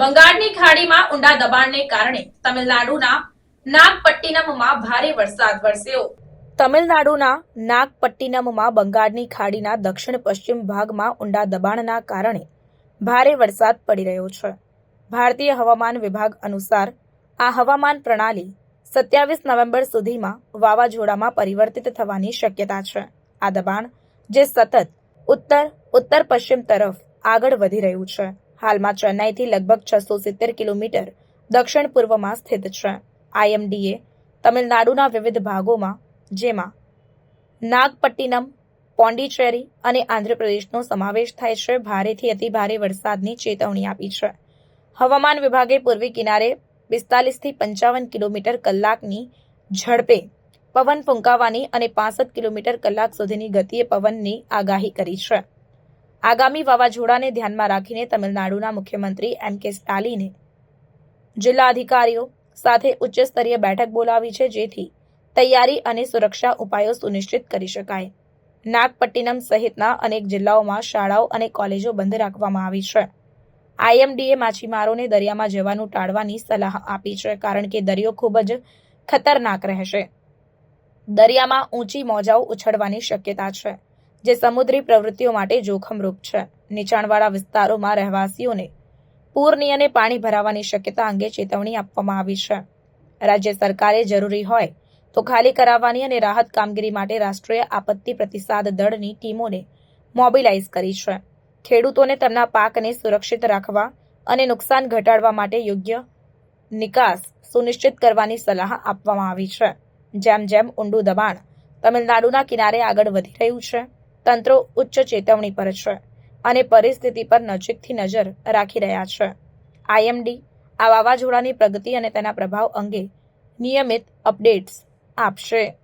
બંગાળની ખાડીમાં ઊંડા દબાણને કારણે તમિલનાડુના નાગપટ્ટિનમમાં ભારે વરસાદ વરસ્યો. તમિલનાડુના નાગપટ્ટિનમમાં બંગાળની ખાડીના દક્ષિણ પશ્ચિમ ભાગમાં ઊંડા દબાણના કારણે ભારે વરસાદ પડી રહ્યો છે. ભારતીય હવામાન વિભાગ અનુસાર, આ હવામાન પ્રણાલી સત્યાવીસ નવેમ્બર સુધીમાં વાવાઝોડામાં પરિવર્તિત થવાની શક્યતા છે. આ દબાણ, જે સતત ઉત્તર ઉત્તર પશ્ચિમ તરફ આગળ વધી રહ્યું છે. હાલમાં ચેન્નાઈથી લગભગ છસો સિત્તેર કિલોમીટર દક્ષિણ પૂર્વમાં સ્થિત છે. આઈએમડીએ તમિલનાડુના વિવિધ ભાગોમાં, જેમાં નાગપટ્ટિનમ, પોંડિચેરી અને આંધ્રપ્રદેશનો સમાવેશ થાય છે. ભારેથી અતિભારે વરસાદની ચેતવણી આપી છે. હવામાન વિભાગે પૂર્વી કિનારે પિસ્તાલીસથી પંચાવન કિલોમીટર કલાકની ઝડપે પવન ફૂંકાવાની અને પાસઠ કિલોમીટર કલાક સુધીની ગતિએ પવનની આગાહી કરી છે. આગામી વાવાઝોડાને ધ્યાનમાં રાખીને તમિલનાડુના મુખ્યમંત્રી એમ કે સ્ટાલિને જિલ્લા અધિકારીઓ સાથે ઉચ્ચ સ્તરીય બેઠક બોલાવી છે, જેથી તૈયારી અને સુરક્ષા ઉપાયો સુનિશ્ચિત કરી શકાય. નાગપટ્ટિનમ સહિતના અનેક જિલ્લાઓમાં શાળાઓ અને કોલેજો બંધ રાખવામાં આવી છે. આઈએમડીએ માછીમારોને દરિયામાં જવાનું ટાળવાની સલાહ આપી છે, કારણ કે દરિયો ખૂબ જ ખતરનાક રહેશે. દરિયામાં ઊંચી મોજાઓ ઉછળવાની શક્યતા છે. જે સમુદ્રી પ્રવૃત્તિઓ માટે જોખમરૂપ છે. નીચાણવાળા વિસ્તારોમાં રહેવાસીઓને પૂરની અને પાણી ભરાવાની શક્યતા અંગે ચેતવણી આપવામાં આવી છે. રાજ્ય સરકારે જરૂરી હોય તો ખાલી કરાવવાની અને રાહત કામગીરી માટે રાષ્ટ્રીય આપત્તિ પ્રતિસાદ દળની ટીમોને મોબિલાઇઝ કરી છે. ખેડૂતોને તેમના પાકને સુરક્ષિત રાખવા અને નુકસાન ઘટાડવા માટે યોગ્ય નિકાસ સુનિશ્ચિત કરવાની સલાહ આપવામાં આવી છે. જેમ જેમ ઊંડું દબાણ તમિલનાડુના કિનારે આગળ વધી રહ્યું છે તંત્રો ઉચ્ચ ચેતવણી પર છે અને પરિસ્થિતિ પર નજીકથી નજર રાખી રહ્યા છે. આઈએમડી આ વાવાઝોડાની પ્રગતિ અને તેના પ્રભાવ અંગે નિયમિત અપડેટ્સ આપશે.